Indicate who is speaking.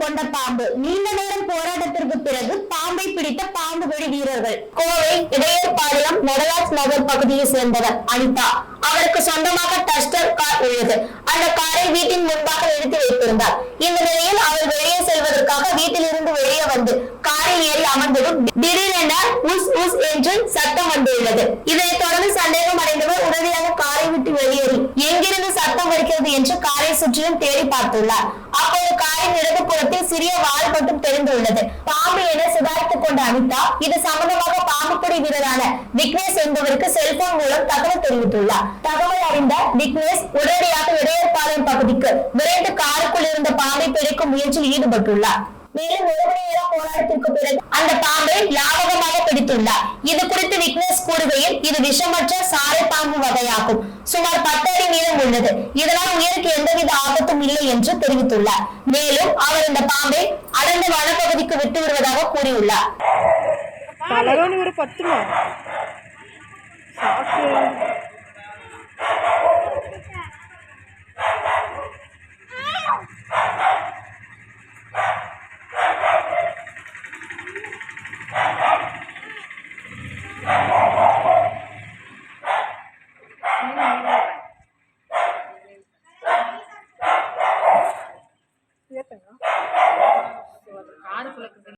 Speaker 1: வந்த பாம்பு. நீண்ட நேரம் போராட்டத்திற்கு பிறகு பாம்பை பிடித்த பாம்பு வழி வீரர்கள். கோவை இடையர்பாளையம் நடராஜ் நகர் பகுதியை சேர்ந்தவர் அனிதா. அவருக்கு சொந்தமாக டஸ்டர் கார் உள்ளது. அந்த காரை வீட்டின் முன்பாக நிறுத்தி வைத்திருந்தார். இந்த நிலையில் அவர் வெளியே செல்வதற்காக வீட்டிலிருந்து வெளியே வந்து காரில் ஏறி அமர்ந்ததும் திடீரென உஸ் உஸ் என்று சத்தம் வந்துள்ளது. இதனைத் தொடர்ந்து சந்தேகம் அடைந்தவர் உடனடியாக காரை விட்டு வெளியேறி எங்கிருந்து சத்தம் வருகிறது? என்று காரை சுற்றிலும் தேடி பார்த்துள்ளார். அப்போது காரின் சிறிய வால் மட்டும் தெரிந்துள்ளது. பாம்பு என சுதாரித்துக் கொண்ட அனிதா இது சம்பந்தமாக பாம்புக்குடி வீரரான விக்னேஷ் என்பவருக்கு செல்போன் மூலம் தகவல் தெரிவித்துள்ளார். தகவல் அறிந்த விக்னேஷ் உடனடியாக இடையற்பாளையம் பகுதிக்கு விரைந்து காருக்குள் இருந்த பாம்பை பிடிக்கும் முயற்சியில் ஈடுபட்டுள்ளார். மேலும் ஒரு மணி நேரம் போராட்டத்திற்கு பிறகு அந்த பாம்பை லாபகமாக பிடித்துள்ளார். இது குறித்து விக்னேஷ் கூறுகையில் இது விஷமற்ற சாரை பாம்பு மழையாகும் சுமார் பத்தடி நீளம் உள்ளது. இதனால் உயிருக்கு எந்தவித ஆபத்தும் இல்லை என்று தெரிவித்துள்ளார். மேலும் அவர் இந்த பாம்பை அடர்ந்த வனப்பகுதிக்கு விட்டு வருவதாக கூறியுள்ளார்.
Speaker 2: ஒரு ஆடு